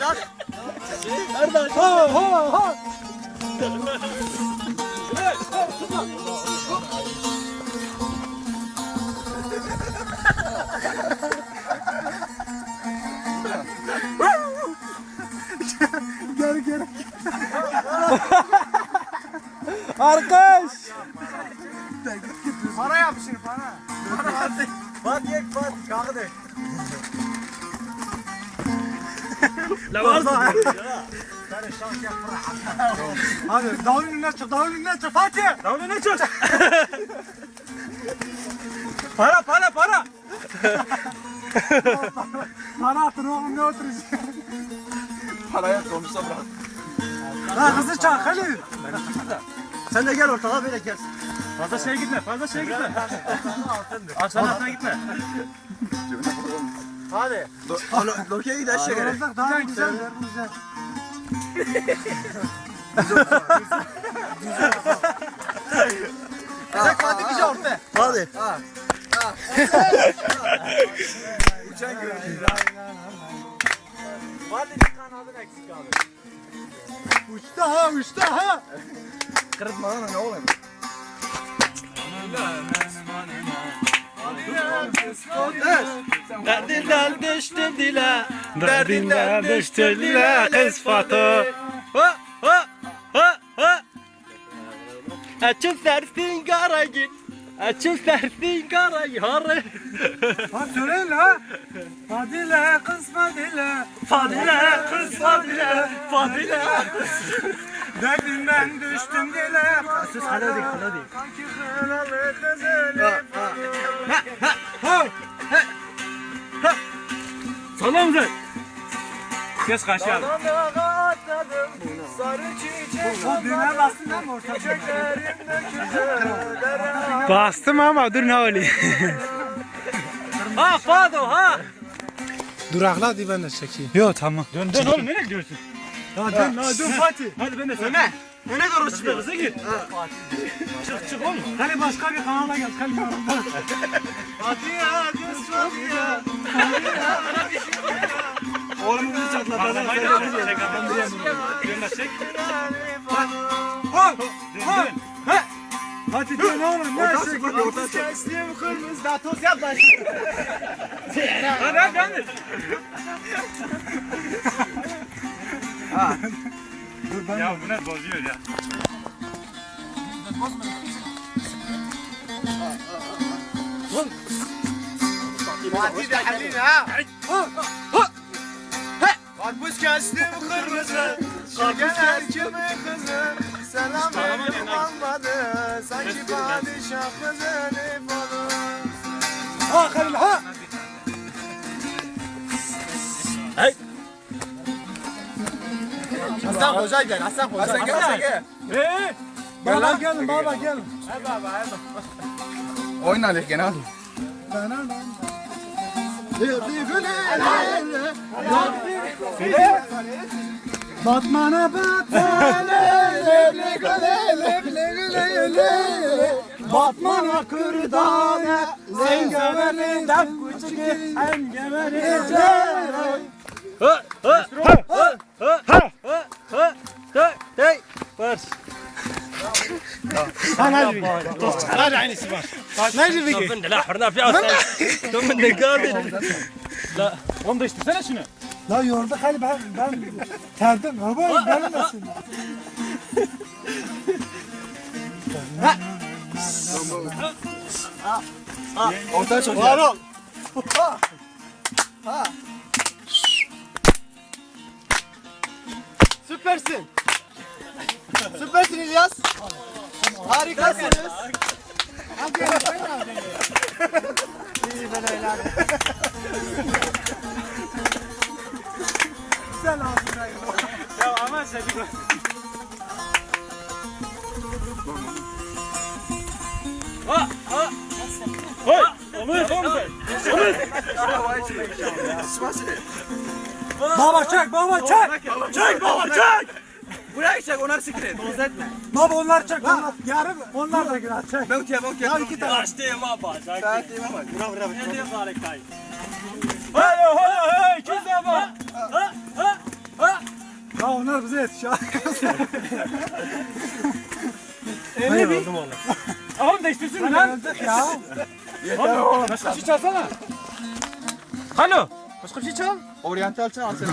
hadi hadi. Ha ha ha. Gel gel. Arkadaş. Para yap şimdi para. Bak yek bak kaldı. La لو قصدك هذا داون النشر داون النشر فاتح داون النشر para para para. Para atın oğlum ne oturuyorsun paraya komşusa bırak. Lan hızlı çağır Halil sen de gel ortalığa böyle gel. Fazla şeye gitme fazla şeye gitme. Aslan altına gitme. Hadi. Lokeye gidelim aşağı gel. Yorulacak daha güzel, güzel. Sen hadi bize orta. Hadi. Uçan görünüyor. Hadi bir kanadın eksik abi. Uçtu ha, uçtu ha. Kırıtma lan ne oğlum? Derdinden düştüm dile, derdinden düştüm dile kız Fatı. Ha ha ha ha. Açıp sersin kara git. Açıp sersin kara yarı. Ha söyleyin la. Fadile kız Fadile. Fadile kız Fadile, Fadile kız. Derdinden düştüm dile. Sus hadi hadi hadi. Sanki kralı kızını. Kes düğmeye bastın dökülür. Bastım ama dur ne oluyor? Ha Fado ha. Durakla hadi ben de çekeyim. Yo tamam. Dön dön oğlum nereye gidiyorsun? Ya dön la dön Fatih. Hadi ben de Öne. Öne doğru çıkıyor. Hızlı git. Çık çık oğlum. Hadi başka bir kanala gel. Hadi yanımda. Hadi ya kız hadi ya. Oğlum Patlamayla çekecek adam. Dönmesek. Hop! Hop! Hadi dön oğlum. Ne şey gibi orta çek. Kesliğim kırmızı da toz yap baş. Hadi hadi hadi. Ha. Dur ben. Ya bu ne bozuyor ya. Bozma. Oğlum. Hadi de halin ha. Ha. Ha. Karpuz kestim kırmızı. Şeker kimi kızı. Selam verdim almadı. Sanki padişah kızını falan. Ha Halil ha. Hasan Hoca gel. Hasan Hoca. Hasan gel. Hasan gel. Ee? Baba gelin baba gelin. Oyna Ali gene hadi. Batmana batmana leble gale leble gale le Batmana kırdane zengeveli def küçük engeveli Ha ha ha ha ha ha ha ha hey Bars. Hadi aynısı var. Nerede peki? من لا حرنا في عصا ثم من القاضي لا onu da istesene şunu. La yordu hal ben ben terdim baba gelmesin. Ortaya çok Var ol. Ha. Ha. Süpersin. Süpersin İlyas. Harikasınız. Hadi ben. İyi ben öyle. Ha ha. Hey, Ömer, Ömer. Ömer. Baba çek, baba çek. Çek baba çek. Buraya çek, onlar siktir et. Boz etme. Baba onlar çek, onlar. Yarım, onlar da günah çek. Ben uçayım, ben uçayım. Ya iki tane. Açtığım abi. Açtığım abi. Bravo, bravo. Ne diyor Faruk Bey? Hey, hey, hey, kim de var? Sonra bize yetişiyor. Emre bir. Oğlum değiştirsin lan. ya. Başka bir şey çalsana. Alo. Başka bir şey çal. Oriental çal sen.